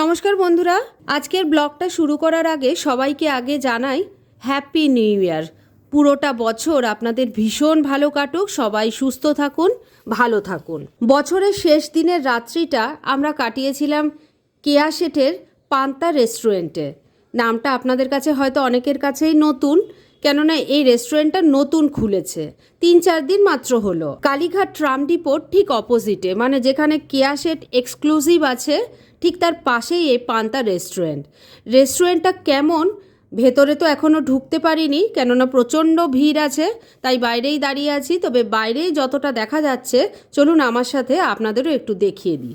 নমস্কার বন্ধুরা, আজকের ব্লগটা শুরু করার আগে সবাইকে আগে জানাই হ্যাপি নিউ ইয়ার পুরোটা বছর আপনাদের ভীষণ ভালো কাটুক, সবাই সুস্থ থাকুন, ভালো থাকুন। বছরের শেষ দিনের রাত্রিটা আমরা কাটিয়েছিলাম কেয়া শেঠের পান্তা রেস্টুরেন্টে। নামটা আপনাদের কাছে হয়তো অনেকের কাছেই নতুন, কেননা এই রেস্টুরেন্টটা নতুন খুলেছে, তিন চার দিন মাত্র হলো। কালীঘাট ট্রাম ডিপোর ঠিক অপোজিটে মানে যেখানে কেয়া শেট এক্সক্লুসিভ আছে ঠিক তার পাশেই এই পান্তা রেস্টুরেন্ট। রেস্টুরেন্টটা কেমন? ভেতরে তো এখনও ঢুকতে পারিনি, কেননা প্রচণ্ড ভিড় আছে, তাই বাইরেই দাঁড়িয়ে আছি। তবে বাইরেই যতটা দেখা যাচ্ছে, চলুন আমার সাথে আপনাদেরও একটু দেখিয়ে দিই।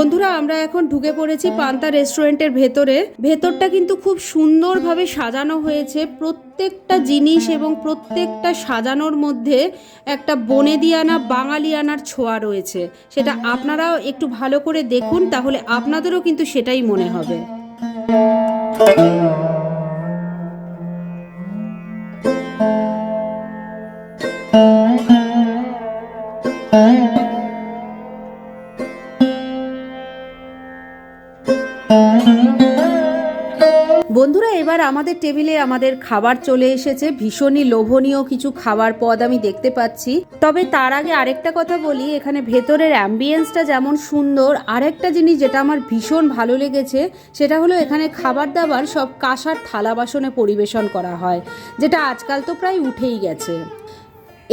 বন্ধুরা আমরা এখন ঢুকে পড়েছি পান্তা রেস্টুরেন্টের ভেতরে। ভেতরটা কিন্তু খুব সুন্দরভাবে সাজানো হয়েছে। প্রত্যেকটা জিনিস এবং প্রত্যেকটা সাজানোর মধ্যে একটা বনেদিয়ানা বাঙালিয়ানার ছোঁয়া রয়েছে। সেটা আপনারাও একটু ভালো করে দেখুন তাহলে আপনাদেরও কিন্তু সেটাই মনে হবে। বন্ধুরা, এবার আমাদের টেবিলে আমাদের খাবার চলে এসেছে। ভীষণই লোভনীয় কিছু খাবার পদ আমি দেখতে পাচ্ছি। তবে তার আগে আরেকটা কথা বলি, এখানে ভেতরের অ্যাম্বিয়েন্সটা যেমন সুন্দর, আরেকটা জিনিস যেটা আমার ভীষণ ভালো লেগেছে, সেটা হলো এখানে খাবার দাবার সব কাঁসার থালা বাসনে পরিবেশন করা হয়, যেটা আজকাল তো প্রায় উঠেই গেছে।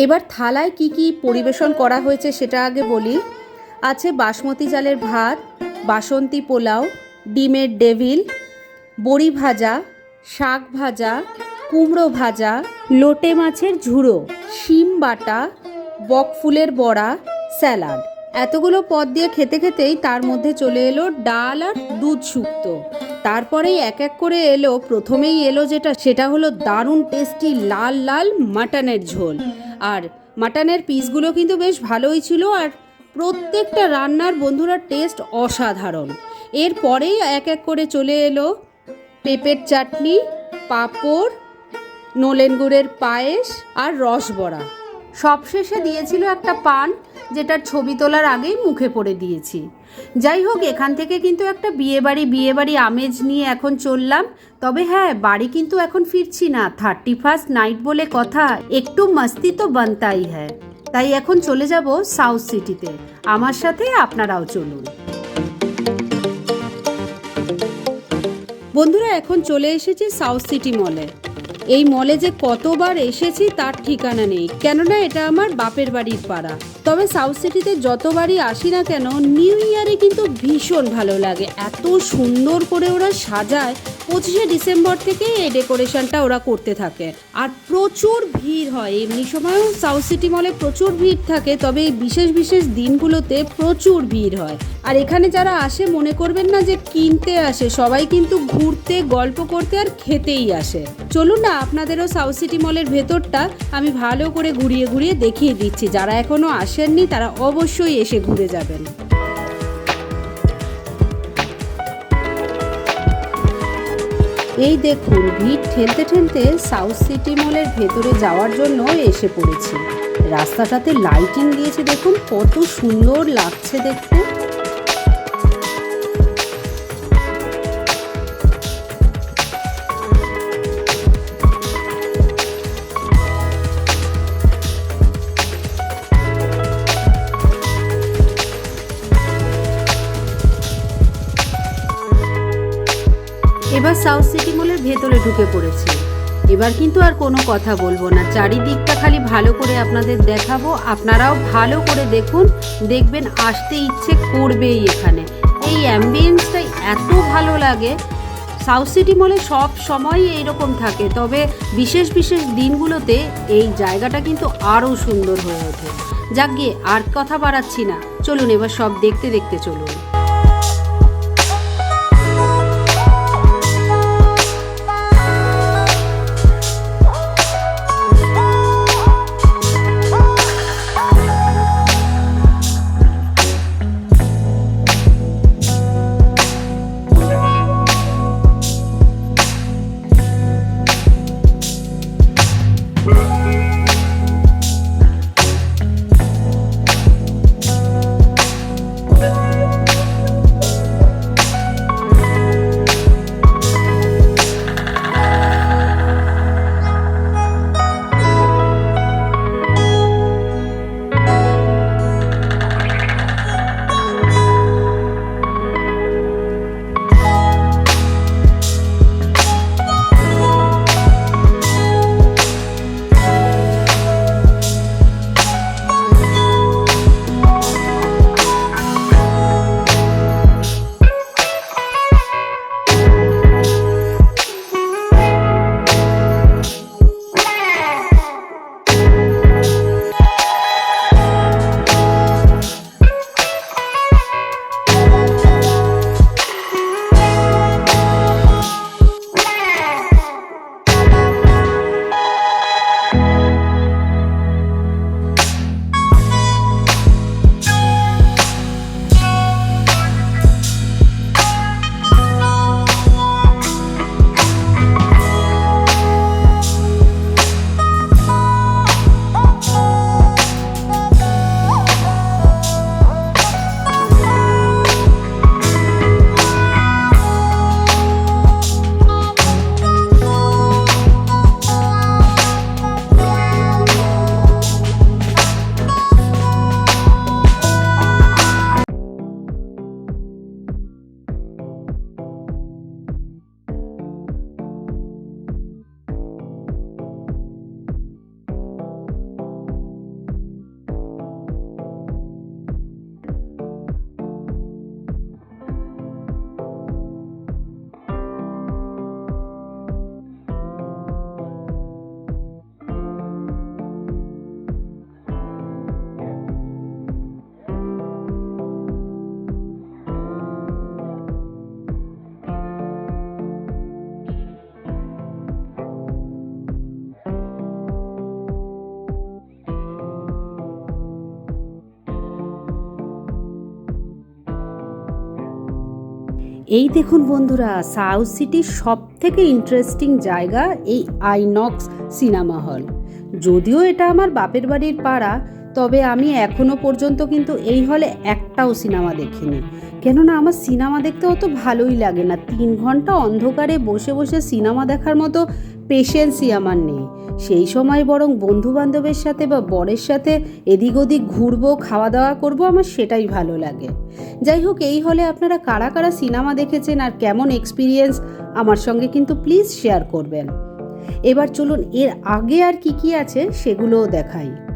এবার থালায় কি কি পরিবেশন করা হয়েছে সেটা আগে বলি। আছে বাসমতি চালের ভাত, বাসন্তী পোলাও ডিমের ডেভিল, বড়ি ভাজা, শাক ভাজা, কুমড়ো ভাজা, লোটে মাছের ঝুড়ো, শিম বাটা বকফুলের বড়া, স্যালাড। এতগুলো পদ দিয়ে খেতে খেতেই তার মধ্যে চলে এলো ডাল আর দুধ শুক্তো তারপরেই এক এক করে এলো, প্রথমেই এলো যেটা, সেটা হলো দারুণ টেস্টি লাল লাল মাটনের ঝোল। আর মাটনের পিসগুলো কিন্তু বেশ ভালোই ছিল আর প্রত্যেকটা রান্নার বন্ধুরা টেস্ট অসাধারণ। এরপরেই এক এক করে চলে এলো পেঁপের চাটনি, পাঁপড়, নলেন গুড়ের পায়েস আর রসবড়া সবশেষে দিয়েছিল একটা পান যেটার ছবি তোলার আগেই মুখে পড়ে দিয়েছি। যাই হোক, এখান থেকে কিন্তু একটা বিয়েবাড়ি বিয়েবাড়ি আমেজ নিয়ে এখন চললাম। তবে হ্যাঁ বাড়ি কিন্তু এখন ফিরছি না। থার্টি ফার্স্ট নাইট বলে কথা, একটু মস্তি তো বানতাই হ্যাঁ তাই এখন চলে যাব সাউথ সিটিতে। আমার সাথে আপনারাও চলুন। বন্ধুরা, এখন চলে এসেছি সাউথ সিটি মলে এই মলে যে কতবার এসেছি তার ঠিকানা নেই। কেননা এটা আমার বাপের বাড়ির পাড়া। তবে সাউথ সিটিতে যতবারই আসি না কেন নিউ ইয়ারে কিন্তু ভীষণ ভালো লাগে। এত সুন্দর করে ওরা সাজায় পঁচিশে ডিসেম্বর থেকে এই ডেকোরেশনটা ওরা করতে থাকে। আর প্রচুর ভিড় হয়। এমনি সময়ও সাউথ সিটি মলে প্রচুর ভিড় থাকে, তবে এই বিশেষ বিশেষ দিনগুলোতে প্রচুর ভিড় হয়। আর এখানে যারা আসে, মনে করবেন না যে কিনতে আসে, সবাই কিন্তু ঘুরতে, গল্প করতে আর খেতেই আসে। চলুন না, আপনাদেরও সাউথ সিটি মলের ভেতরটা আমি ভালো করে ঘুরিয়ে ঘুরিয়ে দেখিয়ে দিচ্ছি। যারা এখনও আসেননি, তারা অবশ্যই এসে ঘুরে যাবেন। এই দেখুন, ভিড় ঠেলতে ঠেলতে সাউথ সিটি মলের ভেতরে যাওয়ার জন্য এসে পড়েছি। রাস্তাটাতে লাইটিং দিয়েছে দেখুন, কত সুন্দর লাগছে দেখতে। ভেতরে ঢুকে পড়েছি। এবার কিন্তু আর কোনো কথা বলব না। চারিদিকটা খালি ভালো করে আপনাদের দেখাবো। আপনারাও ভালো করে দেখুন। দেখবেন আসতে ইচ্ছে করবেই এখানে। এই অ্যাম্বিয়েন্সটাই এত ভালো লাগে। সাউথ সিটি মলে সব সময় এইরকম থাকে। তবে বিশেষ বিশেষ দিনগুলোতে এই জায়গাটা কিন্তু আরও সুন্দর হয়ে ওঠে। যাক গিয়ে, আর কথা বাড়াচ্ছি না। চলুন এবার সব দেখতে দেখতে চলুন। এই দেখুন বন্ধুরা, সাউথ সিটির সব থেকে ইন্টারেস্টিং জায়গা এই আইনক্স সিনেমা হল। যদিও এটা আমার বাপের বাড়ির পাড়া, তবে আমি এখনও পর্যন্ত কিন্তু এই হলে একটাও সিনেমা দেখিনি। কেননা আমার সিনেমা দেখতে অত ভালোই লাগে না। তিন ঘণ্টা অন্ধকারে বসে বসে সিনেমা দেখার মতো পেশেন্সই আমার নেই। সেই সময় বরং বন্ধু বান্ধবের সাথে বা বরের সাথে এদিক ওদিক ঘুরবো খাওয়া দাওয়া করব, আমার সেটাই ভালো লাগে। যাই হোক, এই হলে আপনারা কারা কারা সিনেমা দেখেছেন আর কেমন এক্সপিরিয়েন্স আমার সঙ্গে কিন্তু প্লিজ শেয়ার করবেন। এবার চলুন, এর আগে আর কি কি আছে সেগুলোও দেখাই।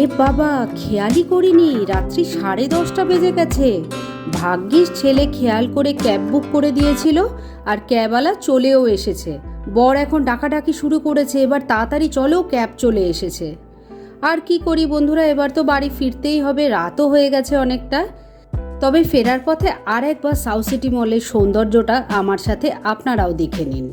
এ বাবা, খেয়ালই করিনি, রাত্রি সাড়ে দশটা বেজে গেছে। ভাগ্যিস ছেলে খেয়াল করে ক্যাব বুক করে দিয়েছিল আর ক্যাবওয়ালা চলেও এসেছে। বর এখন ডাকাডাকি শুরু করেছে, এবার তাড়াতাড়ি চলো, ক্যাব চলে এসেছে। আর কি করি বন্ধুরা, এবার তো বাড়ি ফিরতেই হবে, রাতও হয়ে গেছে অনেকটা। তবে ফেরার পথে আর একবার সাউথ সিটি মলের সৌন্দর্যটা আমার সাথে আপনারাও দেখে নিন।